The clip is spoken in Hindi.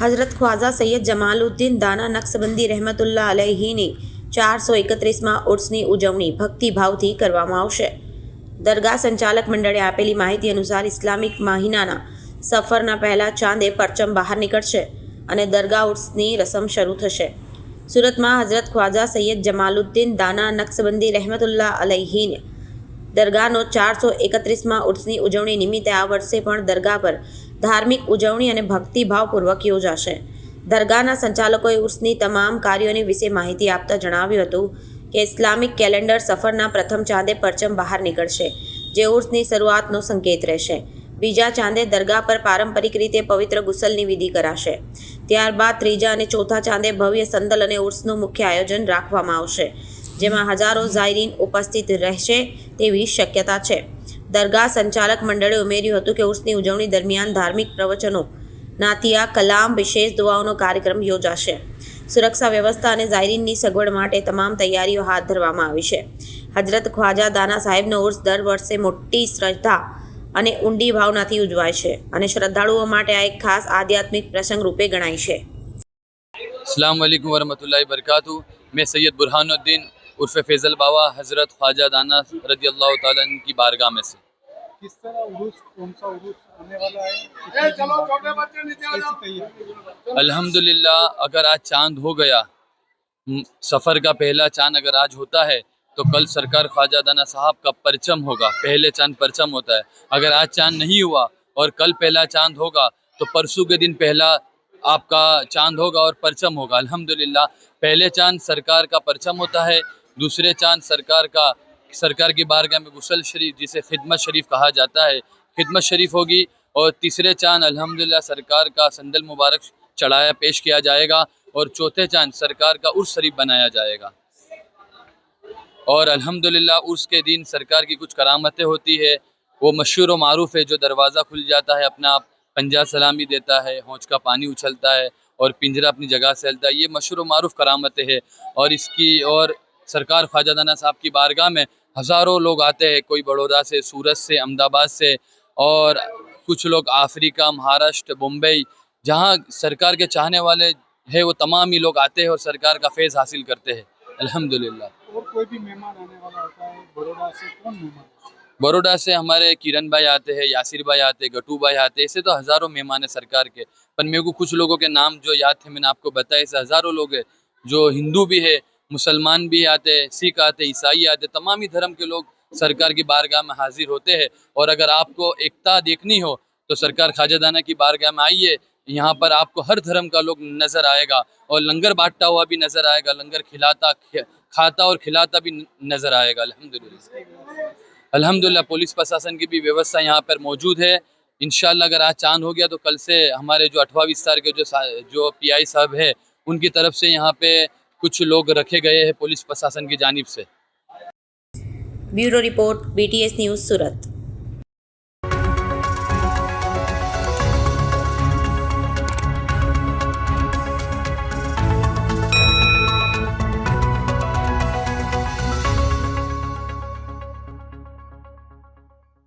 હઝરત ખ્વાજા સૈયદ જમાલુદ્દીન દાના નક્શબંધી રહેમતુલ્લા અલહીની ચારસો એકત્રીસમાં ઉર્સની ઉજવણી ભક્તિભાવથી કરવામાં આવશે. દરગાહ સંચાલક મંડળે આપેલી માહિતી અનુસાર ઇસ્લામિક મહિનાના સફરના પહેલાં ચાંદે પરચમ બહાર નીકળશે અને દરગાહ ઉર્સની રસમ શરૂ થશે. સુરતમાં હઝરત ખ્વાજા સૈયદ જમાલુદ્દીન દાના નક્શબંધી રહેમતુલ્લા અલહીન દરગાહનો ચારસો એકત્રીસમાં ઉર્સની ઉજવણી નિમિત્તે આ વર્ષે પણ દરગાહ પર ધાર્મિક ઉજવણી અને ભક્તિભાવપૂર્વક યોજાશે. દરગાહના સંચાલકોએ ઉર્સની તમામ કાર્યોની વિશે માહિતી આપતા જણાવ્યું હતું કે ઇસ્લામિક કેલેન્ડર સફરના પ્રથમ ચાંદે પરચમ બહાર નીકળશે, જે ઉર્સની શરૂઆતનો સંકેત રહેશે. બીજા ચાંદે દરગાહ પર પારંપરિક રીતે પવિત્ર ગુસલની વિધિ કરાશે. ત્યારબાદ ત્રીજા અને ચોથા ચાંદે ભવ્ય સંદલ અને ઉર્સનું મુખ્ય આયોજન રાખવામાં આવશે. જેમાં હજારો ઝાયરીન ઉપસ્થિત રહેશે તેવી શક્યતા છે. દરગાહ સંચાલક મંડળે ઉમેર્યું હતું કે ઉર્સની ઉજવણી દરમિયાન ધાર્મિક પ્રવચનો, નાતિયા, કલામ વિશેષ દુઆઓનો કાર્યક્રમ યોજાશે. સુરક્ષા વ્યવસ્થા અને ઝાયરીનની સગવડ માટે તમામ તૈયારીઓ હાથ ધરવામાં આવી છે. હજરત ખ્વાજા દાના સાહેબનો ઉર્સ દર વર્ષે મોટી શ્રદ્ધા અને ઊંડી ભાવનાથી ઉજવાય છે અને શ્રદ્ધાળુઓ માટે આ એક ખાસ આધ્યાત્મિક પ્રસંગ રૂપે ગણાય છે. અસલામ વરહમતુલ્લા બરકાતુ મેં સૈયદ બુરહાનુદ્દીન उर्फ़ फैज़ल बाबा हज़रत ख्वाजा दाना रदी अल्लाह ताला की बारगाह में से। किस तरह है? अल्हम्दुलिल्लाह अगर आज चाँद हो गया सफ़र का पहला चाँद अगर आज होता है तो कल सरकार ख्वाजा दाना साहब का परचम होगा पहले चाँद परचम होता है। अगर आज चाँद नहीं हुआ और कल पहला चाँद होगा तो परसों के दिन पहला आपका चाँद होगा और परचम होगा। अल्हम्दुलिल्लाह पहले चाँद सरकार का परचम होता है दूसरे चाँद सरकार का, सरकार की बारगाह में गुसल शरीफ, जिसे खिदमत शरीफ कहा जाता है, खिदमत शरीफ होगी और तीसरे चाँद, अल्हम्दुलिल्लाह, सरकार का संदल मुबारक चढ़ाया, पेश किया जाएगा और चौथे चाँद, सरकार का उर्स शरीफ बनाया जाएगा। और अल्हम्दुलिल्लाह, उर्स के दिन सरकार की कुछ करामतें होती है। वो मशहूर व मारूफ है, जो दरवाज़ा खुल जाता है, अपना आप पंजा सलामी देता है होंच का पानी उछलता है और पिंजरा अपनी जगह से हलता है। ये मशहूर व मारूफ करामतें हैं और इसकी, और सरकार ख्वाजा दाना साहब की बारगाह में हज़ारों लोग आते हैं कोई बड़ौदा से सूरत से अहमदाबाद से और कुछ लोग अफ्रीका महाराष्ट्र मुंबई जहाँ सरकार के चाहने वाले है वो तमाम ही लोग आते हैं और सरकार का फैज़ हासिल करते हैं। अल्हम्दुलिल्लाह। और कोई भी मेहमान आने वाला होता है बड़ौदा से कौन मेहमान? बड़ौदा से हमारे किरण भाई आते हैं यासिर भाई आते हैं गटू भाई आते हैं ऐसे तो हज़ारों मेहमान है सरकार के। पर मेरे को कुछ लोगों के नाम जो याद थे मैंने आपको बताया ऐसे हज़ारों लोग हैं जो हिंदू भी है मुसलमान भी आते हैं, सिख आते ईसाई आते तमाम ही धर्म के लोग सरकार की बारगाह में हाजिर होते हैं। और अगर आपको एकता देखनी हो तो सरकार ख्वाजा दाना की बारगाह में आइए। यहाँ पर आपको हर धर्म का लोग नज़र आएगा और लंगर बांटता हुआ भी नज़र आएगा, लंगर खिलाता खाता और खिलाता भी नज़र आएगा। अल्हम्दुलिल्लाह। अल्हम्दुलिल्लाह, पुलिस प्रशासन की भी व्यवस्था यहाँ पर मौजूद है। इंशाल्लाह अगर आज चाँद हो गया तो कल से हमारे जो अठवा विस्तार के जो जो पीआई साहब है, उनकी तरफ़ से यहाँ पे कुछ लोग रखे गए हैं पुलिस प्रशासन की जानिब से। Bureau report BTS news Surat.